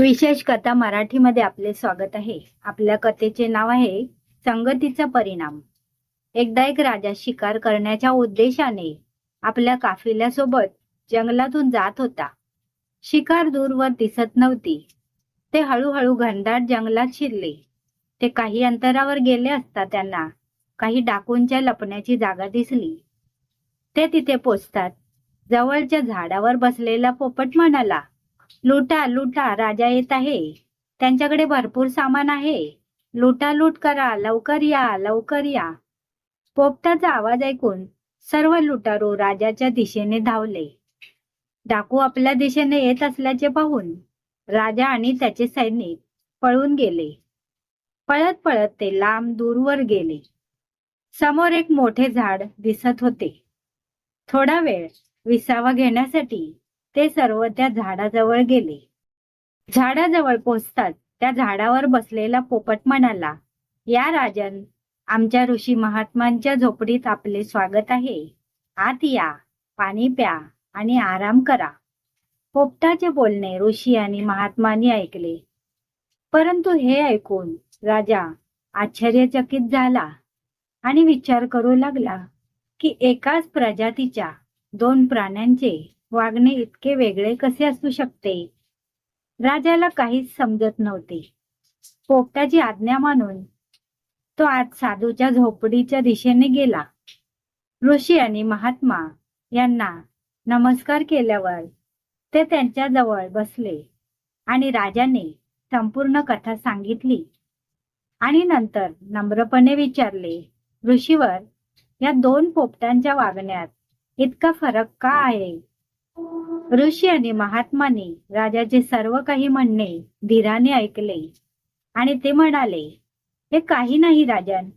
विशेष कथा मराठीमध्ये आपले स्वागत आहे. आपल्या कथेचे नाव आहे संगतीचा परिणाम. एकदा एक राजा शिकार करण्याच्या उद्देशाने आपल्या काफिल्यासोबत जंगलातून जात होता. शिकार दूरवर दिसत नव्हती. ते हळूहळू घनदाट जंगलात शिरले. ते काही अंतरावर गेले असता त्यांना काही डाकूंच्या लपण्याची जागा दिसली. ते तिथे पोचतात. जवळच्या झाडावर बसलेला पोपट म्हणाला लुटा लुटा राजा येत आहे. त्यांच्याकडे भरपूर सामान आहे. लुटा लूट करा लवकर या लवकर या. पोपटाचा आवाज ऐकून सर्व लुटारू राजाच्या दिशेने धावले. डाकू आपल्या दिशेने येत असल्याचे पाहून राजा आणि त्याचे सैनिक पळून गेले. पळत पळत ते लांब दूरवर गेले. समोर एक मोठे झाड दिसत होते. थोडा वेळ विसावा घेण्यासाठी ते सर्व त्या झाडाजवळ गेले. झाडाजवळ पोचतात त्या झाडावर बसलेला पोपट म्हणाला या राजन आमच्या ऋषी महात्मांच्या झोपडीत आपले स्वागत आहे. आत या पाणी प्या आणि आराम करा. पोपटाचे बोलणे ऋषी आणि महात्मांनी ऐकले. परंतु हे ऐकून राजा आश्चर्यचकित झाला आणि विचार करू लागला की एकाच प्रजातीच्या दोन प्राण्यांचे वागणे इतके वेगळे कसे असू शकते? राजाला काहीच समजत नव्हते. पोपटाची आज्ञा मानून तो आज साधूच्या झोपडीच्या दिशेने गेला. ऋषी आणि महात्मा यांना नमस्कार केल्यावर ते त्यांच्या जवळ बसले आणि राजाने संपूर्ण कथा सांगितली आणि नंतर नम्रपणे विचारले ऋषीवर या दोन पोपटांच्या वागण्यात इतका फरक का आहे? ऋषी आणि महात्माने राजाचे सर्व काही म्हणणे धीराने ऐकले. आणि ते म्हणाले हे काही नाही राजन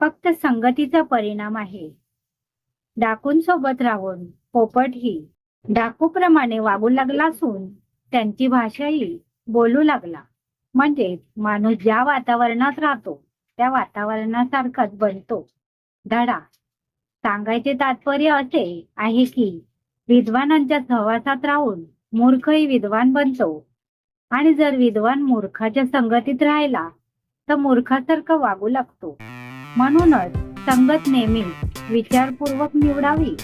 फक्त संगतीचा परिणाम आहे. डाकूंसोबत राहून पोपट ही डाकूप्रमाणे वागू लागला असून त्यांची भाषाही बोलू लागला. म्हणजे माणूस ज्या वातावरणात राहतो त्या वातावरणासारखाच बनतो. धडा सांगायचे तात्पर्य असे आहे की विद्वानांच्या सहवासात राहून मूर्खही विद्वान बनतो. आणि जर विद्वान मूर्खाच्या संगतीत राहिला तर मूर्खासारखं वागू लागतो. म्हणूनच संगत नेहमी विचारपूर्वक निवडावी.